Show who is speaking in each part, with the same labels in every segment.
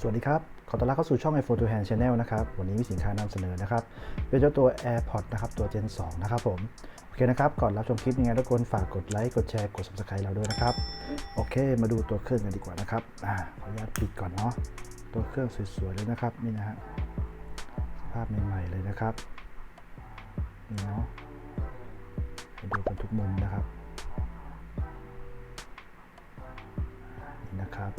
Speaker 1: สวัสดีครับ ขอต้อนรับเข้าสู่ช่อง iPhone to Hand Channel นะครับ วันนี้มีสินค้านำเสนอนะครับ เป็นเจ้าตัว AirPods นะครับ ตัว Gen 2 นะครับผม โอเคนะครับ ก่อนรับชมคลิปยังไงทุกคนฝากกดไลค์ กดแชร์ กด Subscribe เราด้วยนะครับ โอเค มาดูตัวเครื่องกันดีกว่านะครับ อ่า ขออนุญาตปิดก่อนเนาะ ตัวเครื่องสวยๆเลยนะครับ นี่นะฮะสภาพใหม่ๆเลยนะครับ นี่เนาะให้ดูกันทุกมุมนะครับ นี่นะครับ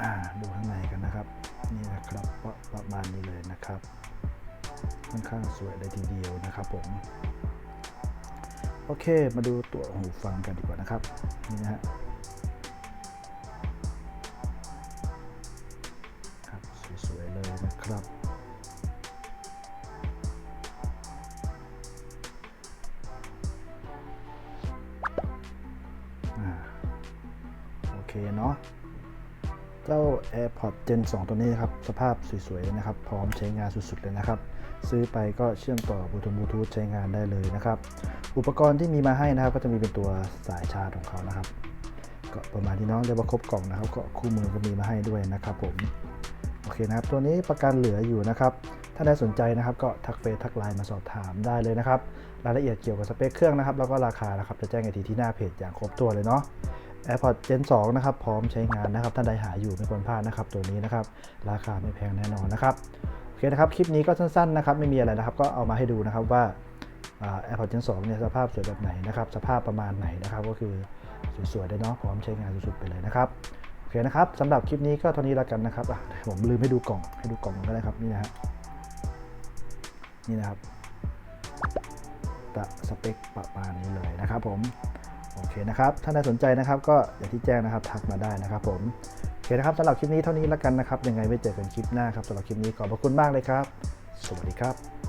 Speaker 1: อ่าดูข้างในกันนะครับ นี่นะครับประประมาณนี้เลยนะครับ ค่อนข้างสวยเลยทีเดียวนะครับผม โอเค มาดูตัวหูฟังกันดีกว่านะครับ นี่นะฮะครับสวยๆเลยนะครับโอเคเนาะ จ้า AirPods Gen 2 ตัวนี้ครับ สภาพสวยๆนะครับ พร้อมใช้งานสุดๆเลยนะครับ ซื้อไปก็เชื่อมต่อบลูทูธใช้งานได้เลยนะครับ อุปกรณ์ที่มีมาให้นะครับ ก็จะมีเป็นตัวสายชาร์จของเขานะครับ ก็ประมาณที่น้องเรียกว่าครบกล่องนะครับ ก็คู่มือก็มีมาให้ด้วยนะครับผม โอเคนะครับ ตัวนี้ประกันเหลืออยู่นะครับ ถ้าได้สนใจนะครับ ก็ทักเฟซทักไลน์มาสอบถามได้เลยนะครับ รายละเอียดเกี่ยวกับสเปคเครื่องนะครับ แล้วก็ราคานะครับ จะแจ้งอีกทีที่หน้าเพจอย่างครบถ้วนเลยเนาะ AirPods Gen 2 นะครับ พร้อมใช้งานนะครับ ท่านใดหาอยู่ไม่ควรพลาดนะครับ ตัวนี้นะครับ ราคาไม่แพงแน่นอนนะครับ โอเคนะครับ คลิปนี้ก็สั้นๆนะครับ ไม่มีอะไรนะครับ ก็เอามาให้ดูนะครับว่าอ่า AirPods Gen 2 เนี่ยสภาพสวยแบบไหนนะครับ สภาพประมาณไหนนะครับ ก็คือสวยๆได้เนาะ พร้อมใช้งานสุดๆไปเลยนะครับ โอเคนะครับสำหรับคลิปนี้ก็เท่านี้แล้วกันนะครับผมลืมให้ดูกล่อง ให้ดูกล่องก็ได้ครับ นี่นะฮะ นี่นะครับตะสเปคประมาณนี้เลยนะครับผม โอเคนะครับถ้าน่าสนใจนะครับ ก็อย่างที่แจ้งนะครับทักมาได้นะครับผมโอเคนะครับสำหรับคลิปนี้เท่านี้แล้วกันนะครับยังไงไว้เจอกันคลิปหน้าครับสำหรับคลิปนี้ขอบพระคุณมากเลยครับ สวัสดีครับ